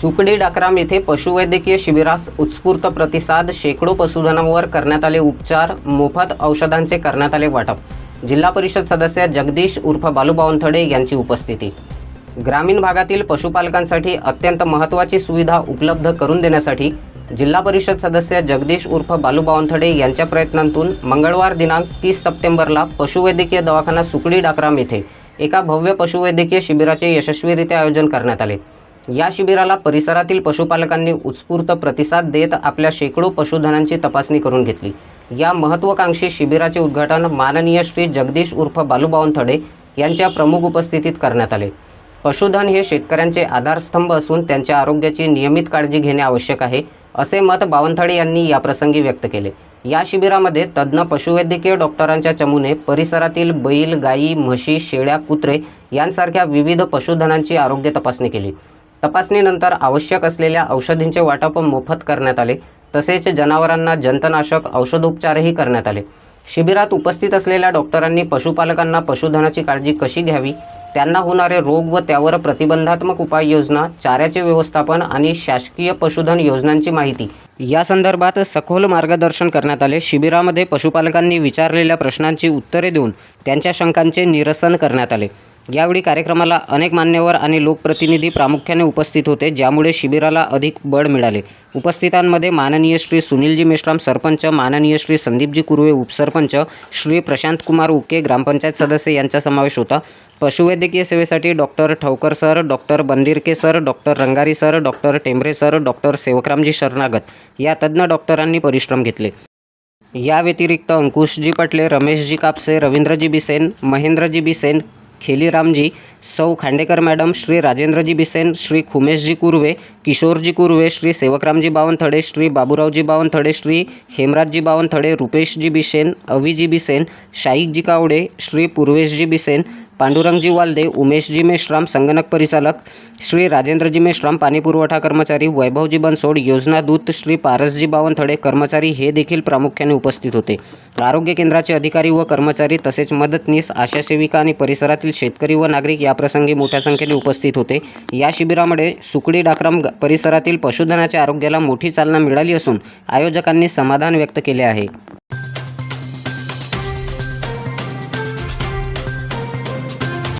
सुकडी डाकराम येथे पशुवैद्यकीय शिबिरास उत्स्फूर्त प्रतिसाद शेकडो पशुधनावर करण्यात आले उपचार मोफत औषधांचे करण्यात आले वाटप. जिल्हा परिषद सदस्य जगदीश उर्फ बालू बावनथडे यांची उपस्थिती. ग्रामीण भागातील पशुपालकांसाठी अत्यंत महत्त्वाची सुविधा उपलब्ध करून देण्यासाठी जिल्हा परिषद सदस्य जगदीश उर्फ बालू बावनथडे यांच्या प्रयत्नांतून मंगळवार दिनांक तीस सप्टेंबरला पशुवैद्यकीय दवाखाना सुकडी डाकराम येथे एका भव्य पशुवैद्यकीय शिबिराचे यशस्वीरित्या आयोजन करण्यात आले. या शिबिराला परिसरातील पशुपालकांनी उत्स्फूर्त प्रतिसाद देत आपल्या शेकडो पशुधनांची तपासणी करून घेतली. या महत्त्वाकांक्षी शिबिराचे उद्घाटन माननीय श्री जगदीश उर्फ बालू यांच्या प्रमुख उपस्थितीत करण्यात आले. पशुधन हे शेतकऱ्यांचे आधारस्तंभ असून त्यांच्या आरोग्याची नियमित काळजी घेणे आवश्यक आहे असे मत बावनथडे यांनी याप्रसंगी व्यक्त केले. या शिबिरामध्ये तज्ज्ञ पशुवैद्यकीय डॉक्टरांच्या चमूने परिसरातील बैल गायी म्हशी शेळ्या कुत्रे यांसारख्या विविध पशुधनांची आरोग्य तपासणी केली. तपासणीनंतर आवश्यक असलेल्या औषधींचे वाटप मोफत करण्यात आले. तसेच जनावरांना जंतनाशक औषधोपचारही करण्यात आले. शिबिरात उपस्थित असलेल्या डॉक्टरांनी पशुपालकांना पशुधनाची काळजी कशी घ्यावी? त्यांना होणारे रोग व त्यावर प्रतिबंधात्मक उपाययोजना चाऱ्याचे व्यवस्थापन आणि शासकीय पशुधन योजनांची माहिती. या संदर्भात सखोल मार्गदर्शन करण्यात आले. शिबिरामध्ये पशुपालकांनी विचारलेल्या प्रश्नांची उत्तरे देऊन त्यांच्या शंकांचे निरसन करण्यात आले. यावेळी कार्यक्रमाला अनेक मान्यवर आणि लोकप्रतिनिधी प्रामुख्याने उपस्थित होते ज्यामुळे शिबिराला अधिक बळ मिळाले. उपस्थितांमध्ये माननीय श्री सुनीलजी मेश्राम सरपंच माननीय श्री संदीपजी कुर्वे उपसरपंच श्री प्रशांत कुमार उके ग्रामपंचायत सदस्य यांचा समावेश होता. पशुवैद्यकीय सेवेसाठी doctor Thavkar sir doctor Bandirke sir doctor Rangari sir doctor Tembhare sir doctor Sevakramji Sharnagat या तज्ज्ञ डॉक्टरांनी परिश्रम घेतले. या व्यतिरिक्त अंकुशजी पटले रमेशजी कापसे रवींद्रजी बिसेन महेंद्रजी बिसेन खेलीरामजी सौ खांडेकर मॅडम श्री राजेंद्रजी बिसेन श्री खुमेशजी कुर्वे किशोरजी कुर्वे श्री सेवकरामजी बावनथडे श्री बाबूरावजी बावनथडे श्री हेमराजजी बावनथडे रुपेशजी बिसेन अविजी बिसेन शाईकजी कावडे श्री पूर्वेशजी बिसेन पांडुरंगजी वालदे उमेशजी मेश्राम संगणक परिचालक श्री राजेंद्रजी मेश्राम पाणीपुरवठा कर्मचारी वैभवजी बनसोड योजना दूत श्री पारसजी बावनथडे कर्मचारी हे देखील प्रामुख्याने उपस्थित होते. आरोग्य केंद्राचे अधिकारी व कर्मचारी तसेच मदतनीस आशा सेविका आणि परिसरातील शेतकरी व नागरिक याप्रसंगी मोठ्या संख्येने उपस्थित होते. या शिबिरामध्ये सुकडी डाक्रम परिसरातील पशुधनाच्या आरोग्याला मोठी चालना मिळाली असून आयोजकांनी समाधान व्यक्त केले आहे.